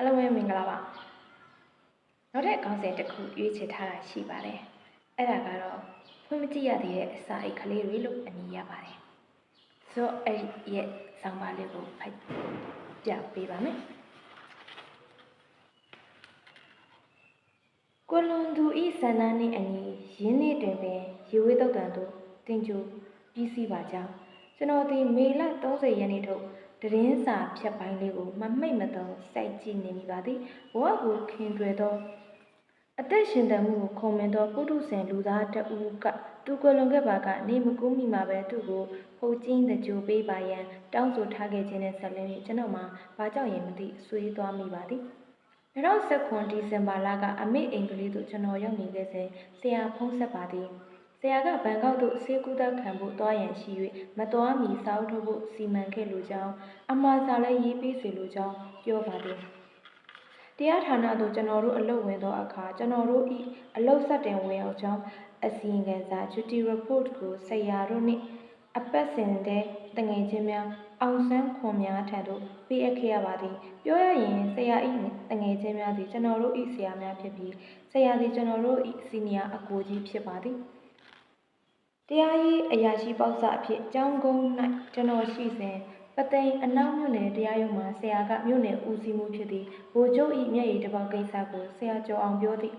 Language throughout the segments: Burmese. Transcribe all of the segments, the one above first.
အားလုံးပဲမင်္ဂလာပါနောက်တဲ့ခေါင်းစဉ်တစ်ခုရွေးချယ်ထားတာရှိပါတယ်အဲ့ဒါကတော့ဖွင့်မကြည့်ရသေးတဲ့အစာအိတ်ကလေးတွေလို့အမည်ရပါတယ်ဆိုတော့အဲ့ဒီရဲ့ဆောင်းပါးလေးကိုဖတ်ပြပေးပါမယ်ကိုလွန်သူဤဆန္ဒနှင့်အညီရင်းနှီးတွင်ပင်ရေဝေးတုတ်တန်သို့တင်ကြိုပြီးစီးပါကြောင်းကျွန်တော်ဒီမေလ30ရက်နေ့ထုတ် တရင်စာဖြတ်ပိုင်းလေးကိုမမိတ်မတော်စိုက်ကြည့်နေမိပါသည်ဘဝကိုခင်တွယ်သောအသက်ရှင်တန်မှုကိုခုံမင်သောပုထုဇဉ်လူသားတဦးကသူကိုလွန်ခဲ့ပါကနေမကူးမိမှာပဲသူ့ကိုဟိုကျင်းတကြိုပေးပါရန်တောင်းဆိုထားခဲ့ခြင်းနဲ့ဆက်လင်း၍ကျွန်တော်မှာဘာကြောင့်ရင်မသိဆွေးသွားမိပါသည်2019ဒီဇင်ဘာလကအမေအင်္ဂလိပ်သို့ကျွန်တော်ရောက်နေခဲ့စဉ်ဆရာဖုံးဆက်ပါသည် ဆရာကဘန်ကောက်သို့ဆေးကုသခံဖို့တွားရန်ရှိ၍မတော်မီစောက်ထုတ်ဖို့စီမံခဲ့လိုကြောင်းအမှားစာလည်းရေးပေးစေလိုကြောင်းပြောပါသည်တရားဌာနသို့ကျွန်တော်တို့အလုပ်ဝင်သောအခါကျွန်တော်တို့၏အလုပ်ဆက်တင်ဝင်အောင်ကြောင်းအစီရင်ခံစာ duty report ကိုဆရာတို့နှင့်အပတ်စဉ်တဲ့တငယ်ချင်းများအောင်ဆန်းခွန်များထံသို့ပေးအပ်ခဲ့ရပါသည်ပြောရရင်ဆရာ၏တငယ်ချင်းများသည်ကျွန်တော်တို့၏ဆရာများဖြစ်ပြီးဆရာသည်ကျွန်တော်တို့၏စီနီယာအကိုကြီးဖြစ်ပါသည် တရားရေးအရာရှိပေါက်စအဖြစ်ကျောင်းကုန်း၌ကျွန်တော်ရှိစဉ်ပသိမ်အနောက်မြို့နယ်တရားရုံးမှာဆရာကမြို့နယ်ဦးစီးမှုဖြစ်သည့်ဗိုလ်ချုပ်၏မျက်ရည်တစ်ပေါက်ကိစ္စကိုဆရာကျော်အောင်ပြောသည်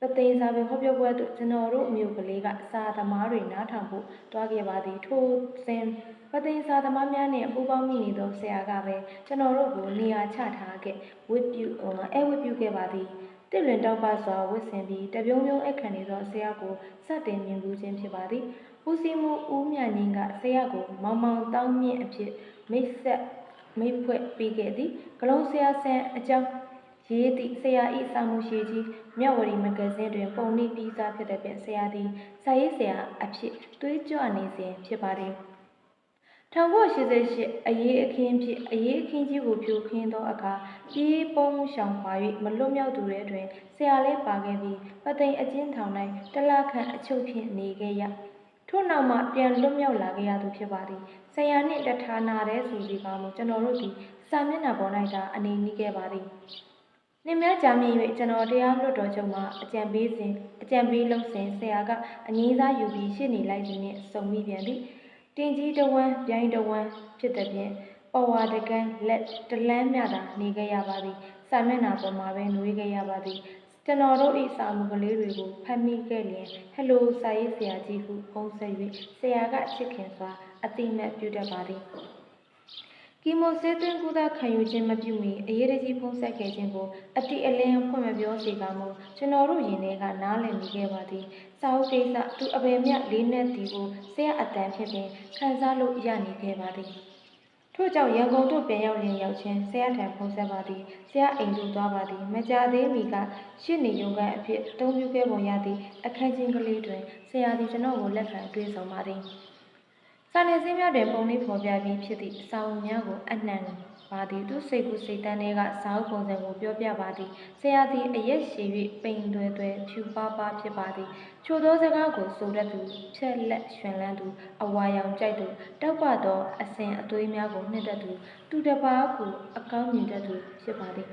ပသိမ်စာပေဟောပြောပွဲသို့ကျွန်တော်တို့အမျိုးကလေးကစာသမားတွေနားထောင်ဖို့တွားခဲ့ပါသည်ထိုစဉ်ပသိမ်စာသမားများနှင့်ပူးပေါင်းမိနေသောဆရာကပဲကျွန်တော်တို့ကိုနေရာချထားခဲ့ဝတ်ပြုအဲဝတ်ပြုခဲ့ပါသည် တစ်လွင်တောက်ပစွာဝတ်ဆင်ပြီးတပြုံးပြုံးအခန့်နေသောဆရာကိုစတင်မြင်ဘူးခြင်းဖြစ်ပါသည်ဦးစီးမှုဦးမြငင်းကဆရာကိုမောင်မောင်တောင်းမြင့်အဖြစ်မိတ်ဆက်မိတ်ဖွဲ့ပေးခဲ့သည်ဂလုံးဆရာဆန်အကြောင်းရေးသည့်ဆရာဤစာမှုရှိကြီးမြဝတီမဂ္ဂဇင်းတွင်ပုံနှိပ်ပြီးသားဖြစ်တဲ့ဖြင့်ဆရာသည်စာရေးဆရာအဖြစ်သွေးကြွနေစဉ်ဖြစ်ပါသည် 1988အရေးအခင်းဖြစ်အရေးအခင်းကြီးကိုဖြိုခင်းသောအခါပြေးပုံးရှောင်ခွာ၍မလွတ်မြောက်သူတွေတွင်ဆရာလေးပါခဲ့ပြီးပသိမ်အကျဉ်းထောင်၌တလခန့်အချုပ်ဖြင့်နေခဲ့ရထို့နောက်မှပြန်လွတ်မြောက်လာခဲ့ရသူဖြစ်ပါသည်ဆရာနှင့်တထာနာတဲ့ဆိုစီကောင်းမှုကျွန်တော်တို့သည်စာမျက်နှာပေါ်၌သာအနေနီးခဲ့ပါသည်နှင်းများကြာမြင့်၍ကျွန်တော်တရားလွတ်တော်ချုပ်မှအကြံပေးစဉ်အကြံပေးလုပ်စဉ်ဆရာကအငြင်းစားယူပြီးရှေ့နေလိုက်ခြင်းနှင့်စုံမိပြန်သည် တင်ကြီးတဝမ်းပြိုင်းတဝမ်းဖြစ်တဲ့ဖြင့်ပဝါတကန်းလက်တလန်းမြတာနေခဲ့ရပါသည်စာမျက်နှာပေါ်မှာပဲနှွေးခဲ့ရပါသည်ကျွန်တော်တို့ဤစာမှုကလေးတွေကိုဖတ်မိခဲ့လျင်ဟယ်လိုစာရေးဆရာကြီးဟုဖုန်းဆက်၍ဆရာကချစ်ခင်စွာအတိမတ်ပြုတတ်ပါသည် ကီမိုဆေးသွင်းကုသခံယူခြင်းမပြုမီအရေးတကြီးဖုံးဆက်ခဲ့ခြင်းကိုအတိအလင်းဖွင့်မပြောစေကမူကျွန်တော်တို့ရင်ထဲကနားလည်မိခဲ့ပါသည်စာအုပ်ကိစ္စသူအပေမြလေးနက်တီကိုဆရာအတန်ဖြစ်ပင်ခံစားလို့ရနေခဲ့ပါသည်ထို့ကြောင့်ရန်ကုန်သို့ပြန်ရောက်လျင်ရောက်ချင်းဆရာထံဖုန်းဆက်ပါသည်ဆရာအိမ်သို့သွားပါသည်မကြသေးမီကရှစ်နေရုံကအဖြစ်တုံးပြခဲ့ပုံရသည့်အခန်းချင်းကလေးတွင်ဆရာသည်ကျွန်တော်ကိုလက်ခံတွေ့ဆုံပါသည် စာနယ်ဇင်းများတွင်ပုံလေးဖော်ပြပြီးဖြစ်သည့်အဆောင်များကိုအနှံပါသည်သူစိတ်ကူးစိတ်တန်းတွေကစာအုပ်ပုံစံကိုပြောပြပါသည်ဆရာသည်အရက်ရှည်၍ပိန်သွဲသွဲဖြူပါးပါးဖြစ်ပါသည်ချိုသောစကားကိုဆိုတတ်သူဖြက်လက်ရွှင်လန်းသူအဝါရောင်ကြိုက်သူတောက်ပသောအစဉ်အသွေးများကိုနှစ်တတ်သူသူတစ်ပါးကိုအကောင်းမြင်တတ်သူဖြစ်ပါသည်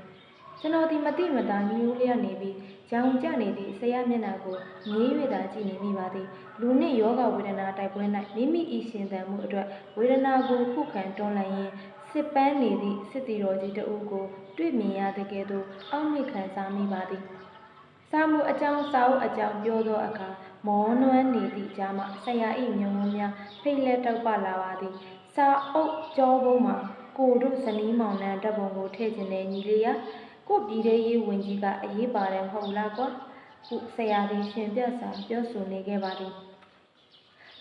ကျွန်တော်ဒီမတိမတာညူးလျက်နေပြီး ရောင်ကျနေသည့်ဆရာမျက်နှာကိုငေး၍သာကြည့်နေမိပါသည်လူနှင့်ယောဂဝေဒနာတိုက်ပွဲ၌မိမိ၏ရှင်သန်မှုအတွက်ဝေဒနာကိုခုခံတွန်းလှန်ရင်းစစ်ပန်းနေသည့်စစ်တီတော်ကြီးတဦးကို တွေ့မြင်ရတဲ့ကဲ့သို့အောက်မေ့ခံစားမိပါသည်စာမှုအကြောင်းစာအုပ်အကြောင်းပြောသောအခါမောနွမ်းနေသည့်ကြားမှဆရာ၏ညုံဝန်းများဖိတ်လက်တောက်ပလာပါသည်စာအုပ်ကြောပုံးမှာကိုတို့ဇနီးမောင်နှံတပ်ပုံကိုထည့်ခြင်းနဲ့ညီလေးရ ကိုပြည်သေးရေးဝင်ကြီးကအရေးပါတယ်မဟုတ်လားကွာခုဆရာသည်ရှင်ပြတ်စွာပြောဆိုနေခဲ့ပါသည်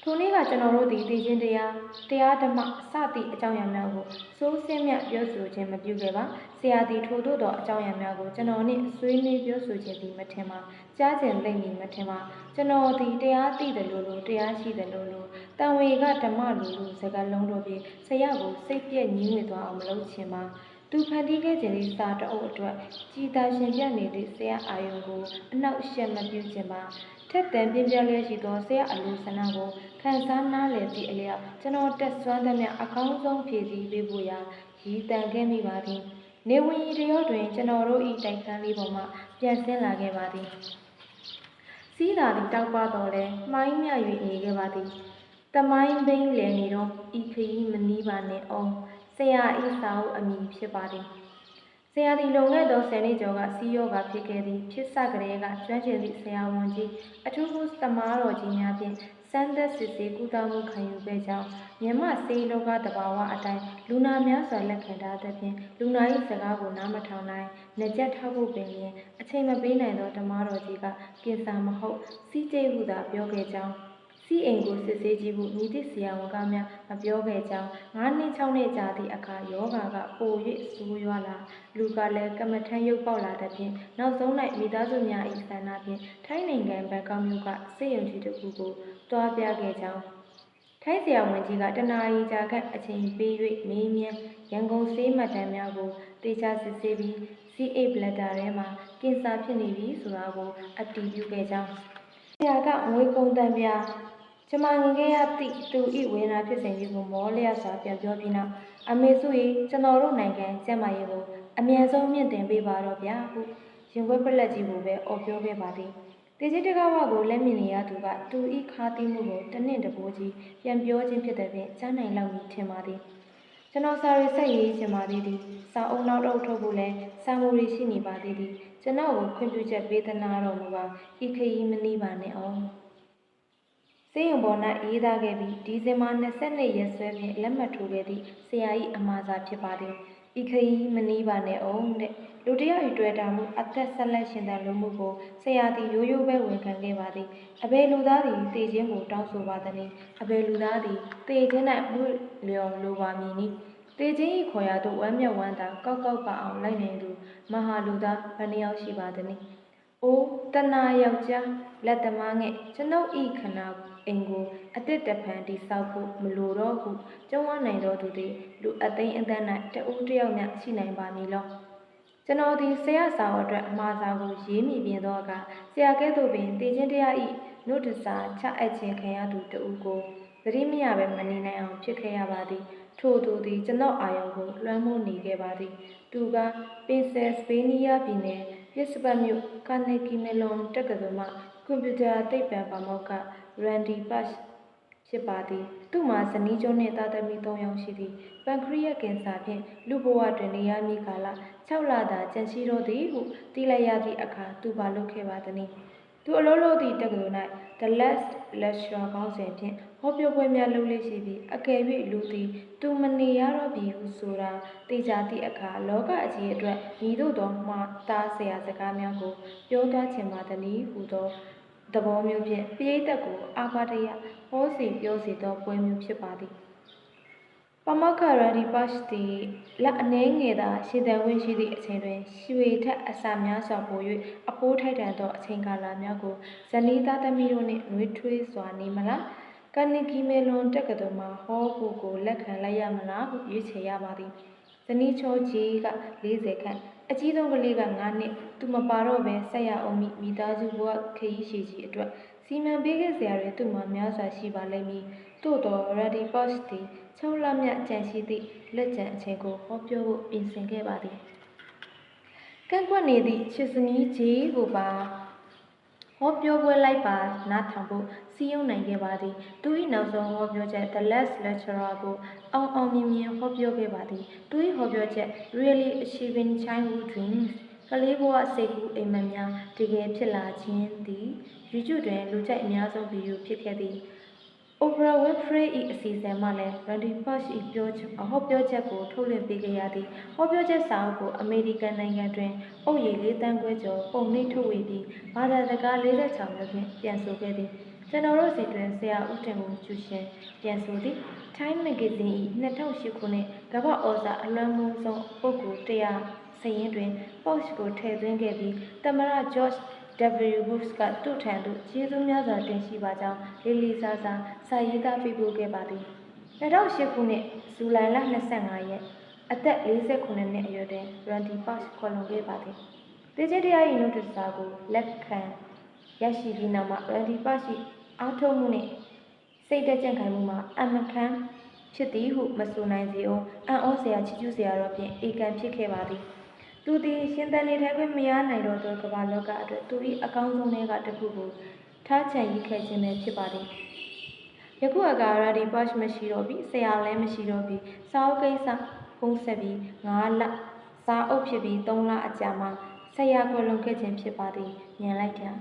ထိုနေ့ကကျွန်တော်တို့သည်သိချင်းတရားတရားဓမ္မစသည့်အကြောင်းအရာများကိုစိုးစင်းမြပြောဆိုခြင်းမပြုခဲ့ပါဆရာသည်ထိုသို့သောအကြောင်းအရာများကိုကျွန်တော်နှင့်ဆွေးနွေးပြောဆိုခြင်းသည်မထင်ပါကြားခြင်းလိမ့်မည်မထင်ပါကျွန်တော်သည်တရားသိတယ်လို့လို့တရားရှိတယ်လို့လို့တန်ဝေကဓမ္မလို့လို့စကားလုံးတို့ဖြင့်ဆရာကိုစိတ်ပြည့်ညှင်းဝေသွားအောင်မလုပ်ချင်ပါ သူဖန်တီးခဲ့ခြင်း၏စာတအုပ်အတွက်ကြည်သာရှင်ပြနေသည့်ဆရာအာယုံကိုအနောက်ရှက်မပြုခြင်းပါထက်တန်ပြင်းပြလျက်ရှိသောဆရာအလိုဆန္ဒကိုခံစားနားလည်သည့်အလျောက်ကျွန်တော်တက်ဆွမ်းသမျှအကောင်းဆုံးဖြည့်ဆည်းပေးဖို့ရာရည်တန်ခဲ့မိပါသည်နေဝင်ရီတရောတွင်ကျွန်တော်တို့ဤတိုက်ခန်းလေးပေါ်မှပြန်ဆင်းလာခဲ့ပါသည်စီးလာသည့်တောက်ပတော်လဲမှိုင်းမြ၍နေခဲ့ပါသည်တမိုင်းဘိန်းလည်နေတော့ဤခရီးမနီးပါနဲ့အောင် ဆရာဤစာအုပ်အမည်ဖြစ်ပါသည်ဆရာသည်လုံခဲ့သောဆယ်နှစ်ကျော်ကစီးရောဂါဖြစ်ခဲ့သည်ဖြစ်စကလေးကကျွမ်းကျင်သည့်ဆရာဝန်ကြီးအထူးကုသမားတော်ကြီးများဖြင့်စမ်းသက်စစ်ဆေးကုသမှုခံယူခဲ့ကြောင်းမြမစေးလောကတဘာဝအတိုင်းလူနာများစွာလက်ခံထားသဖြင့်လူနာ၏စကားကိုနားမထောင်နိုင်နှကြက်ထောက်ဖို့ပင်လျင်အချိန်မပေးနိုင်သောဓမ္မတော်ကြီးကကင်ဆာမဟုတ်စီးကျိတ်ဟုသာပြောခဲ့ကြောင်း စီအိမ်ကိုစစ်ဆေးကြည့်ဖို့ညီသည့်ဆရာဝန်ကများမပြောခဲ့ကြောင်း၅နှစ်၆နှစ်ကြာသည့်အခါယောဂါကပို၍ဆိုးရွားလာလူကလည်းကမ္မထမ်းရုပ်ပေါက်လာတဲ့ဖြင့်နောက်ဆုံး၌မိသားစုများ၏ဆန္ဒဖြင့်ထိုင်းနိုင်ငံဘန်ကောက်မြို့ကစေယုံကြီးတစ်ခုကိုတွားပြခဲ့ကြောင်းထိုင်းဆရာဝန်ကြီးကတနာရီကြာကအချိန်ပေး၍မေးမြန်းရန်ကုန်ဆေးမှတ်တမ်းများကိုတေချာစစ်ဆေးပြီး CA bladder ထဲမှာကင်ဆာဖြစ်နေပြီဆိုတာကိုအတည်ပြုခဲ့ကြောင်းဆရာကငွေကုန်တန်ပြ ကျမငယ်ခဲ့ရသည့်သူဤဝေဒနာဖြစ်စဉ်ကြီးကိုမောလျက်စွာပြန်ပြောပြီးနောက်အမေစု၏ကျွန်တော်တို့နိုင်ငံကျန်းမာရေးကိုအမြန်ဆုံးမြင့်တင်ပေးပါတော့ဗျာဟုရင်ခွဲပလက်ကြီးကိုပဲအော်ပြောခဲ့ပါသည်တေကြီးတကားဝကိုလက်မြင်နေရသူကသူဤခါသီးမှုကိုတစ်နှစ်တပိုးကြီးပြန်ပြောခြင်းဖြစ်တဲ့ဖြင့်ကြားနိုင်လောက်မည်ထင်ပါသည်ကျွန်တော်စာရေးဆက်ရေးချင်ပါသေးသည်စာအုပ်နောက်တော့ထုတ်ဖို့လဲစာမိုးရီရှိနေပါသေးသည်ကျွန်တော်ကိုခွင့်ပြုချက်ပေးသနာတော်မူပါဤခရီးမနှီးပါနဲ့အောင် စေယုံပေါ်၌ရေးသားခဲ့ပြီးဒီဇင်ဘာ22ရက်စွဲဖြင့်လက်မှတ်ထိုးခဲ့သည့်ဆရာ၏အမှားစာဖြစ်ပါသည်ဤခရီးမနှီးပါနဲ့အောင်တဲ့လူတစ်ယောက်၏တွေ့တာမှုအသက်ဆက်လက်ရှင်သန်လိုမှုကိုဆရာသည်ရိုးရိုးပဲဝန်ခံခဲ့ပါသည်အဘယ်လူသားသည်တည်ခြင်းကိုတောင်းဆိုပါသနည်းအဘယ်လူသားသည်တည်ခြင်း၌မှုလျော်လိုပါမည်နည်းတေချင်းဤခေါ်ရသို့ဝမ်းမြတ်ဝမ်းသာကောက်ကောက်ပါအောင်လိုက်နေသူမဟာလူသားဘယ်နှယောက်ရှိပါသနည်း။အိုးတနာယောက်ျားလက်သမားငယ်ကျွန်ုပ်ဤခနာ အိမ်ကိုအတစ်တဖန်တိဆောက်ဖို့မလိုတော့ဟုကြုံဝနိုင်တော်သူသည်လူအသိမ်းအသန်း၌တဦးတစ်ယောက်မျှရှိနိုင်ပါမည်လော။ကျွန်တော်သည်ဆရာစာအုပ်အတွက်အမှားစာကိုရေးမိပြင်သောအခါဆရာကဲ့သို့ပင်တေချင်းတရားဤနုတ္တစာချအပ်ခြင်းခံရသူတဦးကိုသတိမရဘဲမနေနိုင်အောင်ဖြစ်ခဲ့ရပါသည်။ထို့သူသည်ကျွန်တော်အာယုံကိုလွှမ်းမိုးနေခဲ့ပါသည်။သူကပင်ဆယ်စပေးနီးယားပြည်နယ်ပစ္စပတ်မြို့ကာနေဂီမဲလွန်တက္ကသိုလ်မှကွန်ပျူတာသိပ္ပံပါမောက္ခ Randy Bush ဖြစ်ပါသည်သူမှာဇနီးကျွန်းနှင့်သားသမီး၃ယောက်ရှိသည်ပန်ခရီးယက်ကင်ဆာဖြင့်လူဘဝတွင်နေရမည့်ကာလ6လသာကြန့်ရှိတော့သည်ဟုသိလိုက်ရသည့်အခါသူပါလုပ်ခဲ့ပါသနည်းသူအလုပ်လုပ်သည့်တက္ကသိုလ်၌ The Last Lecture ကောင်းစဉ်ဖြင့်ဟောပြောပွဲများလုပ်လေ့ရှိပြီးအကယ်၍လူသည်သူမနေရတော့ပြီဟုဆိုတာသိကြသည့်အခါလောကအကြီးအတွက်မိတို့သောမှားသားဆရာစကားများကိုပြောသွားခြင်းပါသနည်းဟုသော သဘောမျိုးဖြင့်ပိဋကတ်ကိုအာဃာတရဟောစီပြောစီသောပွဲမျိုးဖြစ်ပါသည်ပမခရဒီပတ်သည်လက်အနေငယ်သာရှည်တန်ဝင်ရှိသည့်အချိန်တွင်ရွှေထက်အစာများစွာပို၍အပိုးထိုက်တန်သောအချိန်ကာလများကိုဇနီးသားသမီးတို့နှင့်နှွေးထွေးစွာနေမလားကနိကီမေလွန်တက္ကသိုလ်မှာဟောဖို့ကိုလက်ခံလိုက်ရမလားဟုရွေးချယ်ရပါသည်ဇနီးချောကြီးက40ခန့် အကြီးဆုံးကလေးက9နှစ်သူမပါတော့ဘဲဆက်ရအောင်မိမိသားစုဘဝခရီးရှည်ကြီးအတွက်စီမံပေးခဲ့စရာတွေသူ့မှာများစွာရှိပါလိမ့်မည်သို့တော် Ready Post သည်6လမြတ်ကြံရှိသည့်လက်ကျန်အချိန်ကိုဟောပြောဖို့ပြင်ဆင်ခဲ့ပါသည်ကန့်ကွက်နေသည့်ချစ်စမီးကြီးကိုပါ ဟောပြောပွဲလိုက်ပါနားထောင်ဖို့စီးရုံနိုင်ခဲ့ပါသည်သူ၏နောက်ဆုံးဟောပြောချက် The Last Lecturer ကိုအောင်အောင်မြင်မြင်ဟောပြောခဲ့ပါသည်သူ၏ဟောပြောချက် Really achieving childhood dreams ကလေးဘဝစိတ်ကူးအိမ်မက်များတကယ်ဖြစ်လာခြင်းသည် YouTube တွင်လူကြိုက်အများဆုံးဗီဒီယိုဖြစ်ခဲ့သည် Oprah Winfrey ၏အစီအစဉ်မှလည်း Randy Fox ၏ပြောချက်ဟောပြောချက်ကိုထုတ်လွှင့်ပေးခဲ့ရသည်ဟောပြောချက်စာအုပ်ကိုအမေရိကန်နိုင်ငံတွင်အုပ်ရည်လေးတန်းခွဲကျော်ပုံနှိပ်ထုတ်ဝေပြီးဘာသာစကား46မျိုးဖြင့်ပြန်ဆိုခဲ့သည်ကျွန်တော်တို့စီတွင်ဆရာဦးတင်ကိုကျူရှင်ပြန်ဆိုသည် Time Magazine ၏2008ခုနှစ်ကမ္ဘာဩဇာအလွှမ်းမိုးဆုံးပုဂ္ဂိုလ်100စည်ရင်းတွင် post ကိုထည့်သွင်းခဲ့ပြီးသမရ George W. Bush ကသူ့ထံသို့ကျေးဇူးများစွာတင်ရှိပါကြောင်းလေးလေးစားစားစာရေးသားပေးပို့ခဲ့ပါသည်2008ခုနှစ်ဇူလိုင်လ25ရက်အသက်49နှစ်အရွယ်တွင် Randy Pass ခေါ်လွန်ခဲ့ပါသည်တေချေတရား၏နှုတ်တစာကိုလက်ခံရရှိပြီးနောက်မှာ Randy Pass ၏အားထုတ်မှုနှင့်စိတ်တက်ကြံ့ခိုင်မှုမှာအမခံဖြစ်သည်ဟုမဆိုနိုင်စေအောင်အံ့ဩစရာချီးကျူးစရာတော့ဖြင့်ဧကန်ဖြစ်ခဲ့ပါသည် သူသည်ရှင်သန်နေထိုင်ခွင့်မရနိုင်တော့သောကမ္ဘာလောကအတွက်သူ၏အကောင်းဆုံးတွေကတစ်ခုကိုထားချန်ရည်ခဲ့ခြင်းပဲဖြစ်ပါသည်ယခုအခါရာဒီပတ်မရှိတော့ပြီဆရာလည်းမရှိတော့ပြီစာအုပ်ကိစ္စဖုံးဆက်ပြီး9လစာအုပ်ဖြစ်ပြီး3လအကြာမှာဆရာကွယ်လွန်ခဲ့ခြင်းဖြစ်ပါသည်ညံလိုက်တယ်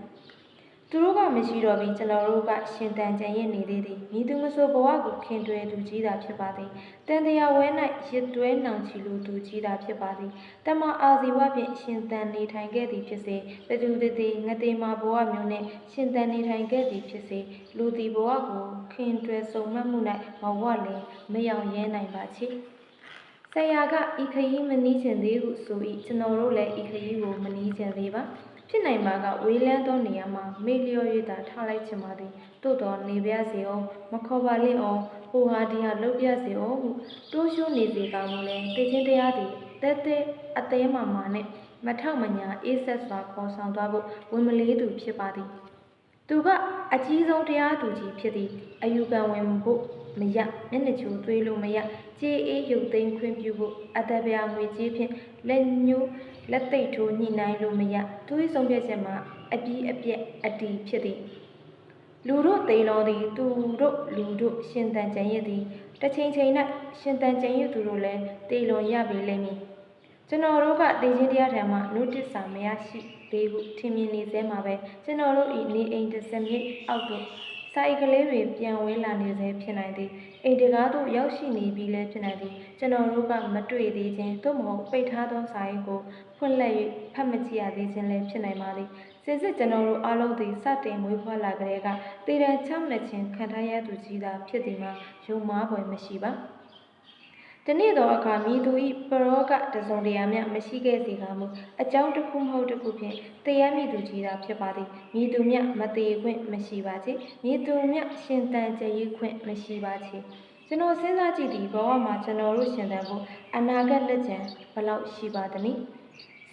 သူတို့ကမရှိတော့ပြီးကျွန်တော်တို့ကရှင်တန်ကြံရစ်နေသေးသည်မိသူမဆိုဘဝကိုခင်တွယ်သူကြီးတာဖြစ်ပါသည်တန်တရားဝဲ၌ရစ်တွဲနှောင်ချီလူသူကြီးတာဖြစ်ပါသည်တမအာဇီဝဖြင့်ရှင်တန်နေထိုင်ခဲ့သည်ဖြစ်စေပတူတတိငတေမာဘဝမျိုးနှင့်ရှင်တန်နေထိုင်ခဲ့သည်ဖြစ်စေလူတီဘဝကိုခင်တွယ်စုံမက်မှု၌မဝလင်မယောင်ရဲနိုင်ပါချေဆရာကဤခရီးမနီးချင်သေးဟုဆို၏ကျွန်တော်တို့လည်းဤခရီးကိုမနီးချင်သေးပါ ဖြစ်နိုင်ပါကဝေးလန်းသောနေရာမှာမေ့လျော့၍သာထားလိုက်ချင်ပါသည်သို့တော်နေပြစေအောင်မခေါ်ပါလိမ့်အောင်ဟိုဟာဒီဟာလုပ်ပြစေအောင်ဟုတိုးရှိုးနေစေကောင်းမလဲသိချင်းတရားသည်တဲတဲအသေးမှမှနဲ့မထောက်မညာအေးဆက်စွာခေါ်ဆောင်သွားဖို့ဝင်မလေးသူဖြစ်ပါသည်သူကအကြီးဆုံးတရားသူကြီးဖြစ်သည်အယူခံဝင်ဖို့ မရမျက်နှာချိုသွေးလို့မရကြေးအေးရုပ်သိမ်းခွင့်ပြုဖို့အသက်ပြာငွေကြေးဖြင့်လက်ညှိုးလက်သိပ်ထိုးညှိနှိုင်းလို့မရသူ၏ဆုံးဖြတ်ချက်မှာအပြီးအပြက်အတီးဖြစ်သည်လူတို့သိတော်သည်သူတို့လူတို့ရှင်တန်ကြံရည်သည်တစ်ချိန်ချိန်၌ရှင်တန်ကြံရည်သူတို့လည်းတေလွန်ရပြီလိမ့်မည်ကျွန်တော်တို့ကတေချင်းတရားထံမှာနုတ္တိစာမရရှိသေးဘူးထင်မြင်နေသေးမှာပဲကျွန်တော်တို့ဤနေအိမ်တစ်စမြစ်အောက်သို့ စာအိတ်ကလေးတွေပြန်ဝဲလာနေစေဖြစ်နိုင်သည်အိမ်တကားသို့ရောက်ရှိနေပြီလည်းဖြစ်နိုင်သည်ကျွန်တော်တို့ကမတွေ့သေးခြင်းသို့မဟုတ်ပိတ်ထားသောစာအိတ်ကိုဖွင့်လှစ်၍ဖတ်မကြည့်ရသေးခြင်းလည်းဖြစ်နိုင်ပါသည်စစ်စစ်ကျွန်တော်တို့အားလုံးသည်စတင်မွေးဖွားလာကြတဲ့ကတည်ရန်ချမှတ်ခြင်းခံထားရသူကြီးသာဖြစ်သည်မှာယုံမှားပွဲမရှိပါ တနေ့သောအခါမိသူ၏ပရောကတစုံတရာမျှမရှိခဲ့စေကာမူအကြောင်းတစ်ခုမဟုတ်တစ်ခုဖြင့်တရားမိသူကြီးသာဖြစ်ပါသည်မိသူမျှမသေးခွင့်မရှိပါချေမိသူမျှရှင်တန်ကြည်ခွင့်မရှိပါချေကျွန်တော်စဉ်းစားကြည့်သည်ဘဝမှာကျွန်တော်တို့ရှင်တန်ဖို့အနာဂတ်လက်ကျန်ဘယ်လောက်ရှိပါသနည်း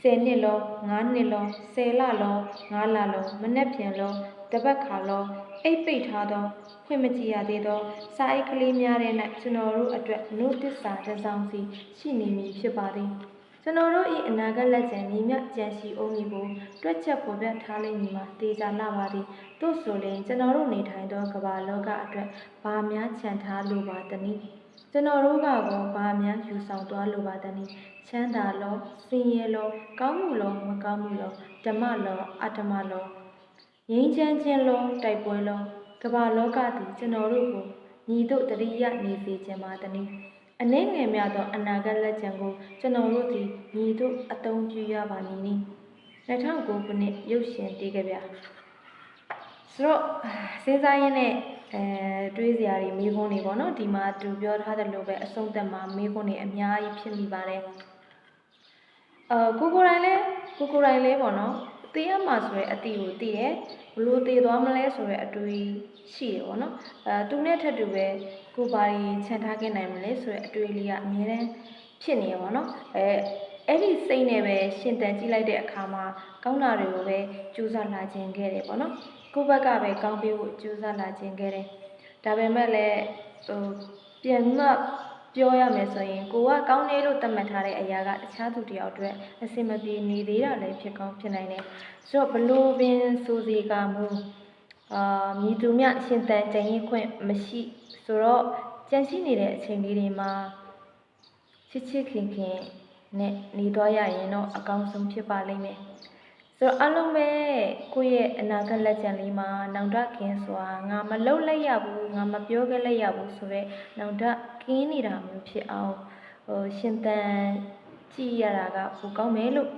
10နှစ်လော9နှစ်လော10လလော9လလောမနေ့ပြန်လောတပတ်ခါလော အိတ်ပိတ်ထားသောဖွင့်မကြည့်ရသေးသောစာအိတ်ကလေးများတဲ့၌ကျွန်တော်တို့အတွက် notice စာတစ်စောင်စီရှိနေမည်ဖြစ်ပါသည်ကျွန်တော်တို့၏အနာဂတ်လက်ကျန်ညီမြကြံစီအောင်မည်ကိုတွက်ချက်ပေါ်ပြထားလိမ့်မည်မှာတေချာလာပါသည်သို့ဆိုရင်ကျွန်တော်တို့နေထိုင်သောကမ္ဘာလောကအတွက်ဘာများခြံထားလိုပါသနည်းကျွန်တော်တို့ကကောဘာများယူဆောင်သွားလိုပါသနည်းချမ်းသာလောစင်ရဲလောကောင်းမှုလောမကောင်းမှုလောဓမ္မလောအတ္တမလော ငြိမ်းချမ်းခြင်းလုံးတိုက်ပွဲလုံးကမ္ဘာလောကသည်ကျွန်တော်တို့ကိုညီတို့တရိယနေစေခြင်းပါတနည်းအနှဲငယ်များသောအနာဂတ်လက်ကျန်ကိုကျွန်တော်တို့သည်ညီတို့အသုံးပြုရပါမည်နီ2009ခုနှစ်ရုပ်ရှင်တေးကြပြဆိုတော့စဉ်းစားရင်းနဲ့အဲတွေးစရာတွေမိခွန်းတွေပေါ့နော်ဒီမှာသူပြောထားတယ်လို့ပဲအဆုံးသက်မှာမိခွန်းတွေအများကြီးဖြစ်မိပါတယ်အာကိုကိုယ်တိုင်လဲကိုကိုယ်တိုင်လဲပေါ့နော် သိရမှာဆိုရဲအတီကိုသိတယ်ဘလို့သိသွားမလဲဆိုရဲအတွေးရှိတယ်ပေါ့နော်အဲသူနဲ့ထပ်တူပဲကိုဘာကြီးခြံထားခဲ့နိုင်မလဲဆိုရဲအတွေးလေးကအများတန်းဖြစ်နေရပါတော့အဲအဲ့ဒီစိတ်နဲ့ပဲရှင်တန်ကြည့်လိုက်တဲ့အခါမှာကောင်းတာတွေကိုပဲကြိုးစားလာခြင်းခဲ့တယ်ပေါ့နော်ကိုယ့်ဘက်ကပဲကောင်းပေးဖို့ကြိုးစားလာခြင်းခဲ့တယ်ဒါပေမဲ့လည်းဟိုပြန်ပြီးမှ ပြောရမယ်ဆိုရင်ကိုကကောင်းတယ်လို့သတ်မှတ်ထားတဲ့အရာကတခြားသူတယောက်အတွက်အဆင်မပြေနေသေးတာလည်းဖြစ်ကောင်းဖြစ်နိုင်တယ်ဆိုတော့ဘလို့ပင်ဆိုစီကမူအာမြည်သူမြရှင်တန်ကြင်ရင်ခွင့်မရှိဆိုတော့ကြံရှိနေတဲ့အချိန်လေးတွေမှာချစ်ချစ်ခင်ခင်နဲ့နေသွားရရင်တော့အကောင်းဆုံးဖြစ်ပါလိမ့်မယ် ဆိုတော့အလုံးပဲကိုယ့်ရဲ့အနာဂတ်လက်ကျန်လေးမှာနောင်တခင်ဆိုတာငါမလှုပ်လိုက်ရဘူးငါမပြောခဲ့လိုက်ရဘူးဆိုတော့နောင်တကင်းနေတာမျိုးဖြစ်အောင်ဟိုရှင်တန်ကြည့်ရတာကပိုကောင်းမယ်လို့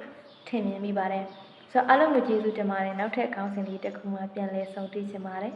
ထင်မြင်မိပါတယ်ဆိုတော့အလုံးကိုကျေးဇူးတင်ပါတယ်နောက်ထပ်ခေါင်းစဉ်လေးတစ်ခုမှပြန်လည်ဆုံတွေ့ချင်ပါတယ်